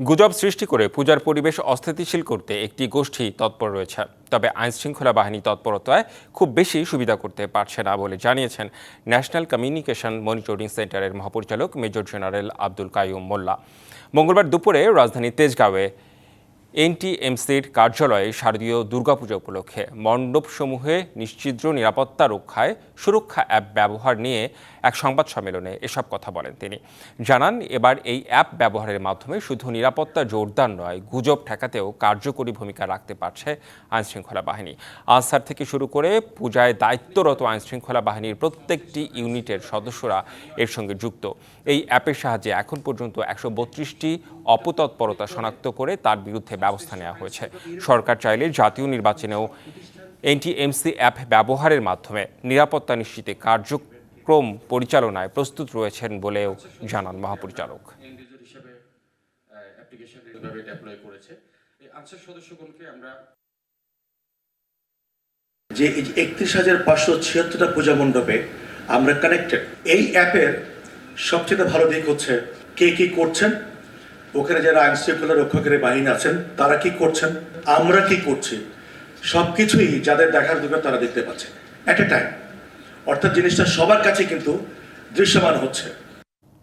গুজব সৃষ্টি করে পূজার পরিবেশ অস্থিতিশীল করতে একটি গোষ্ঠী তৎপর রয়েছে। তবে আইনশৃঙ্খলা বাহিনী তৎপরতায় খুব বেশি সুবিধা করতে পারছে না বলে জানিয়েছেন ন্যাশনাল কমিউনিকেশন মনিটরিং সেন্টারের মহাপরিচালক মেজর জেনারেল আব্দুল কায়ুম মোল্লা। মঙ্গলবার দুপুরে রাজধানী তেজগাঁওয়ে এনটিএমসির কার্যালয়ে শারদীয় দুর্গাপূজা উপলক্ষে মণ্ডপসমূহে নিশ্চিদ্র নিরাপত্তা রক্ষায় সুরক্ষা অ্যাপ ব্যবহার নিয়ে এক সংবাদ সম্মেলনে এসব কথা বলেন তিনি। জানান, এবার এই অ্যাপ ব্যবহারের মাধ্যমে শুধু নিরাপত্তা জোরদার নয়, গুজব ঠেকাতেও কার্যকরী ভূমিকা রাখতে পারছে আইনশৃঙ্খলা বাহিনী। আনসার থেকে শুরু করে পূজায় দায়িত্বরত আইনশৃঙ্খলা বাহিনীর প্রত্যেকটি ইউনিটের সদস্যরা এর সঙ্গে যুক্ত। এই অ্যাপের সাহায্যে এখন পর্যন্ত একশো বত্রিশটি অপতৎপরতা শনাক্ত করে তার বিরুদ্ধে ব্যবস্থা নেওয়া হয়েছে। সরকার চাইলে জাতীয় নির্বাচনেও এনটিএমসি অ্যাপ ব্যবহারের মাধ্যমে নিরাপত্তা নিশ্চিতে কার্যক্রম পরিচালনায় প্রস্তুত রয়েছেন বলেও জানান মহাপরিচালক। ইন্ডিভিজুয়াল হিসেবে অ্যাপ্লিকেশন এভাবে ডেপ্লয় করেছে এই আনসার সদস্যগণকে আমরা যে একত্রিশ হাজার পাঁচশো ছিয়াত্তরটা পূজা মণ্ডপে আমরা কানেক্টেড এই অ্যাপের সবচেয়ে ভালো দিক হচ্ছে কে কি করছেন ওখানে যারা আইন শৃঙ্খলা রক্ষকের বাহিনী আছেন, তারা কি করছেন? আমরা কি করছি? সবকিছুই যাদের দেখার দরকার তারা দেখতে পাচ্ছে। অ্যাট এ টাইম অর্থাৎ জিনিসটা সবার কাছে কিন্তু দৃশ্যমান হচ্ছে।